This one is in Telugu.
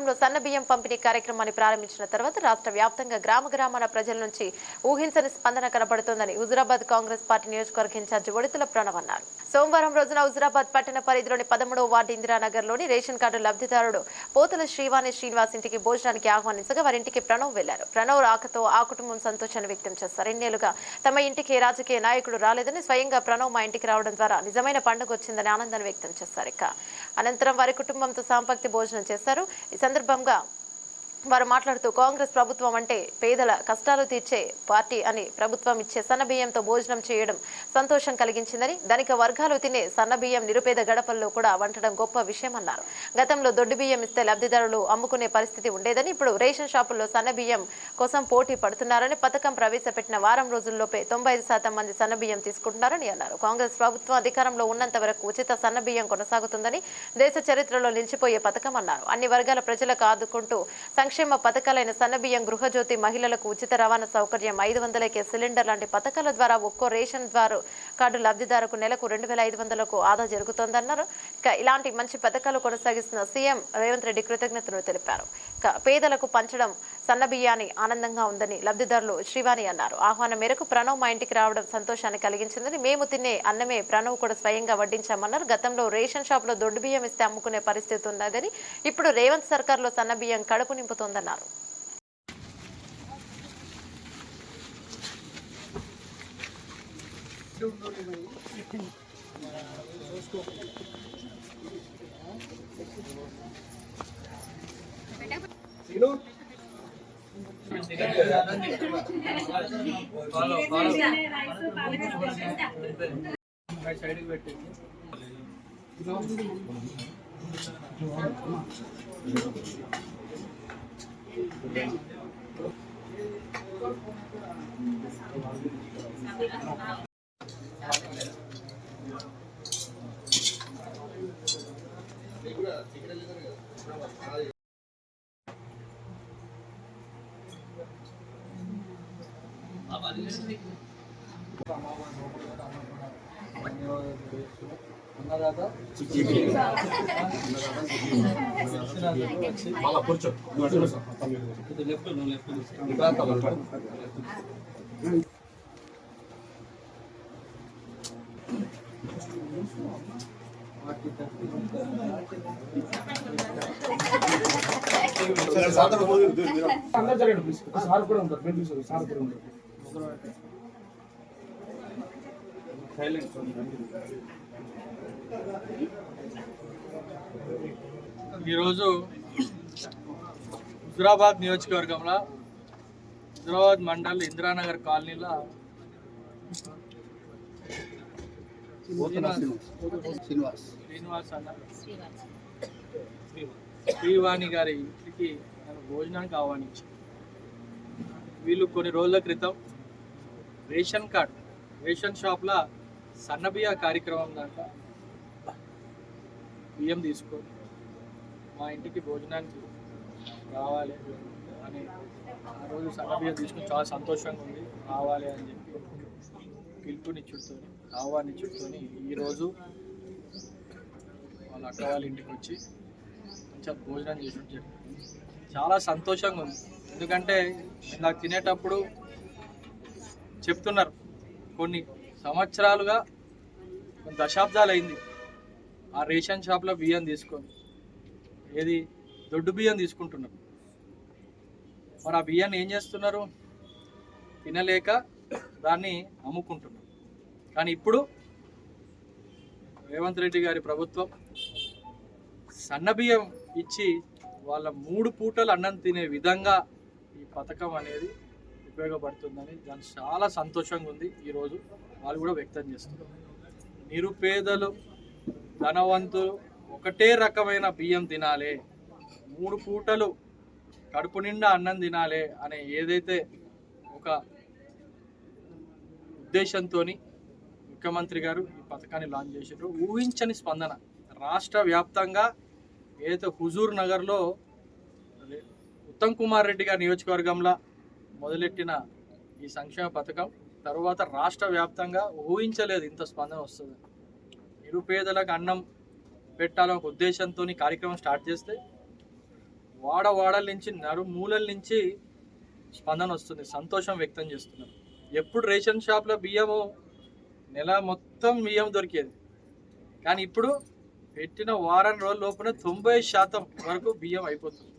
రాష్ట్రంలో సన్న బియ్యం పంపిణీ కార్యక్రమాన్ని ప్రారంభించిన తర్వాత రాష్ట్ర వ్యాప్తంగా గ్రామ గ్రామాల ప్రజల నుంచి ఊహించని స్పందన కనబడుతోందని హుజురాబాద్ కాంగ్రెస్ పార్టీ నియోజకవర్గ ఇన్ఛార్జి ఒడితుల ప్రణవ్ అన్నారు. సోమవారం రోజున హుజురాబాద్ పట్టణ పరిధిలోని పదమూడవ వార్డు ఇందిరానగర్లోని రేషన్ కార్డు లబ్ధిదారుడు పోతుల శ్రీవాణి శ్రీనివాస్ ఇంటికి భోజనానికి ఆహ్వానించగా వారింటికి ప్రణవ్ వెళ్ళారు. ప్రణవ్ రాకతో ఆ కుటుంబం సంతోషాన్ని వ్యక్తం చేస్తారు. ఎన్నేళ్ళుగా తమ ఇంటికి రాజకీయ నాయకుడు రాలేదని స్వయంగా ప్రణవ్ మా ఇంటికి రావడం ద్వారా నిజమైన పండుగ వచ్చిందని ఆనందాన్ని వ్యక్తం చేస్తారు. ఇక అనంతరం వారి కుటుంబంతో సాంపక్తి భోజనం చేశారు ఈ సందర్భంగా వారు మాట్లాడుతూ కాంగ్రెస్ ప్రభుత్వం అంటే పేదల కష్టాలు తీర్చే పార్టీ అని ప్రభుత్వం ఇచ్చే సన్నబియ్యంతో భోజనం చేయడం సంతోషం కలిగించిందని ధనిక వర్గాలు తినే సన్న బియ్యం నిరుపేద గడపల్లో కూడా వంటడం గొప్ప విషయం అన్నారు గతంలో దొడ్డు బియ్యం ఇస్తే లబ్ధిదారులు అమ్ముకునే పరిస్థితి ఉండేదని ఇప్పుడు రేషన్ షాపుల్లో సన్న బియ్యం కోసం పోటీ పడుతున్నారని పథకం ప్రవేశపెట్టిన వారం రోజుల్లోపే తొంభై శాతం మంది సన్న బియ్యం తీసుకుంటున్నారని అన్నారు. కాంగ్రెస్ ప్రభుత్వం అధికారంలో ఉన్నంత వరకు ఉచిత సన్న బియ్యం కొనసాగుతుందని దేశ చరిత్రలో నిలిచిపోయే పథకం అన్నారు. అన్ని వర్గాల ప్రజలకు ఆదుకుంటూ సంక్షేమ పథకాలైన సన్నబియ్యం గృహజ్యోతి మహిళలకు ఉచిత రవాణా సౌకర్యం ఐదు వందలకే సిలిండర్ లాంటి పథకాల ద్వారా ఒక్కో రేషన్ ద్వారా కార్డు లబ్ధిదారుకు నెలకు రెండు వేల ఐదు వందలకు ఆదా జరుగుతోందన్నారు. ఇక ఇలాంటి మంచి పథకాలు కొనసాగిస్తున్న సీఎం రేవంత్ రెడ్డి కృతజ్ఞతలు తెలిపారు. పేదలకు పంచడం సన్నబియ్యాన్ని ఆనందంగా ఉందని లబ్ధిదారులు శ్రీవాణి అన్నారు. ఆహ్వానం మేరకు ప్రణవ్ మా ఇంటికి రావడం సంతోషాన్ని కలిగించిందని మేము తినే అన్నమే ప్రణవ్ కూడా స్వయంగా వడ్డించామన్నారు. గతంలో రేషన్ షాప్లో దొడ్డు బియ్యం ఇస్తే అమ్ముకునే పరిస్థితి ఉన్నదని ఇప్పుడు రేవంత్ సర్కార్లో సన్న బియ్యం కడుపు నింపుతోందన్నారు. సైడ్కి పెట్టేసి అందరూ జరగండి ప్లీజ్ సార్ కూడా ఉంటారు మీరు సార్ కూడా ఉంటారు ఈరోజు హుజురాబాద్ నియోజకవర్గంలో హుజురాబాద్ మండల్ ఇందిరానగర్ కాలనీలో శ్రీనివాస్. శ్రీనివాస్. అన్న శ్రీవాణి గారి ఇంటికి భోజనానికి ఆహ్వానించి వీళ్ళు కొన్ని రోజుల క్రితం రేషన్ కార్డ్ రేషన్ షాప్లో సన్నబియ్య కార్యక్రమం దాకా బియ్యం తీసుకో. మా ఇంటికి భోజనానికి రావాలి అని ఆ రోజు సన్నబియ్యం తీసుకుని చాలా సంతోషంగా ఉంది. రావాలి అని చెప్పి పిలుపునిచ్చుడుతో ఆహ్వానించుడుతోని ఈరోజు వాళ్ళ అక్క వాళ్ళ ఇంటికి వచ్చి మంచిగా భోజనం చేసి చాలా సంతోషంగా ఉంది. ఎందుకంటే నాకు తినేటప్పుడు చెప్తున్నారు. కొన్ని సంవత్సరాలుగా కొన్ని దశాబ్దాలు అయింది ఆ రేషన్ షాప్లో బియ్యం తీసుకొని ఏది దొడ్డు బియ్యం తీసుకుంటున్నారు. మరి ఆ బియ్యాన్ని ఏం చేస్తున్నారు? తినలేక దాన్ని అమ్ముకుంటున్నారు. కానీ ఇప్పుడు రేవంత్ రెడ్డి గారి ప్రభుత్వం సన్న బియ్యం ఇచ్చి వాళ్ళ మూడు పూటలు అన్నం తినే విధంగా ఈ పథకం అనేది ఉపయోగపడుతుందని దాని చాలా సంతోషంగా ఉంది ఈరోజు. వాళ్ళు కూడా వ్యక్తం చేస్తున్నారు. నిరుపేదలు ధనవంతులు ఒకటే రకమైన బియ్యం తినాలి. మూడు పూటలు కడుపు నిండా అన్నం తినాలి అనే ఏదైతే ఒక ఉద్దేశంతో ముఖ్యమంత్రి గారు ఈ పథకాన్ని లాంచ్ చేసారు ఊహించని స్పందన. రాష్ట్ర వ్యాప్తంగా ఏదైతే హుజూర్ నగర్లో అదే ఉత్తమ్ కుమార్ రెడ్డి గారి నియోజకవర్గంలో మొదలెట్టిన ఈ సంక్షేమ పథకం తర్వాత రాష్ట్ర వ్యాప్తంగా ఊహించలేదు ఇంత స్పందన వస్తుంది. నిరుపేదలకు అన్నం పెట్టాలనే ఒక ఉద్దేశంతో కార్యక్రమం స్టార్ట్ చేస్తే వాడ వాడల నుంచి నరుమూలల నుంచి స్పందన వస్తుంది. సంతోషం వ్యక్తం చేస్తున్నారు. ఎప్పుడు రేషన్ షాప్లో బియ్యము నెల మొత్తం బియ్యం దొరికేది. కానీ ఇప్పుడు పెట్టిన వారం రోజుల లోపల తొంభై శాతం వరకు బియ్యం అయిపోతుంది.